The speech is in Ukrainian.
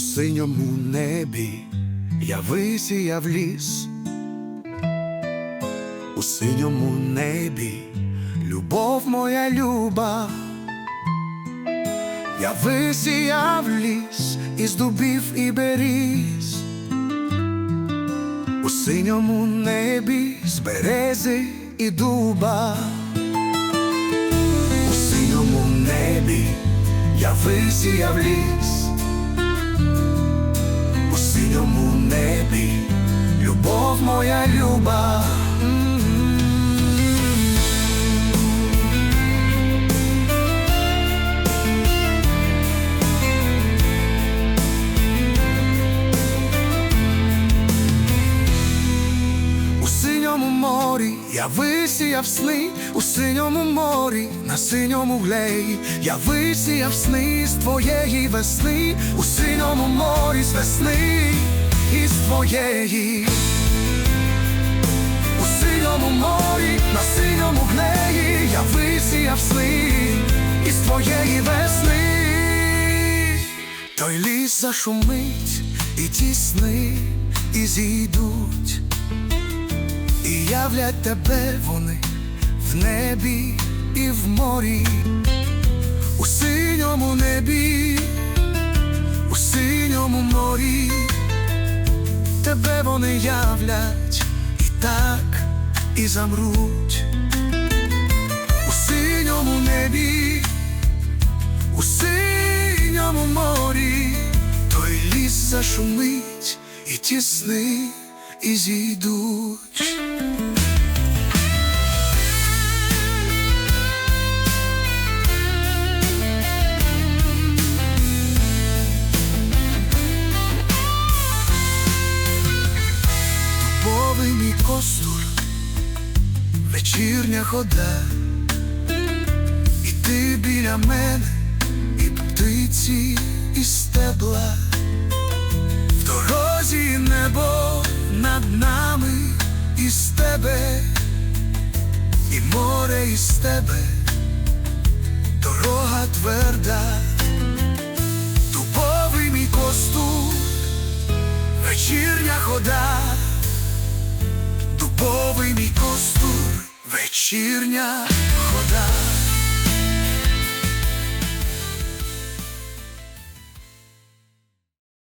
синьому небі. Я висіяв ліс, у синьому небі. Любов моя люба, я висіяв ліс із дубів і беріз, у синьому небі з берези і дуба, у синьому небі я висіяв ліс. У синьому небі любов моя люба. Я висіяв сни, у синьому морі, на синьому глеї, я висіяв сни з твоєї весни, у синьому морі з весни із твоєї, у синьому морі, на синьому глеї, я висіяв сни із твоєї весни, той ліс зашумить, і ті сни і зійдуть. І являть тебе вони в небі і в морі, у синьому небі, у синьому морі, тебе вони являть і так, і замруть, у синьому небі, у синьому морі, той ліс зашумить, і ті сни і зійдуть. Вечірня хода, і ти біля мене, і птиці, і стебла, в дорозі небо над нами із тебе, і море із тебе, дорога тверда, вечірня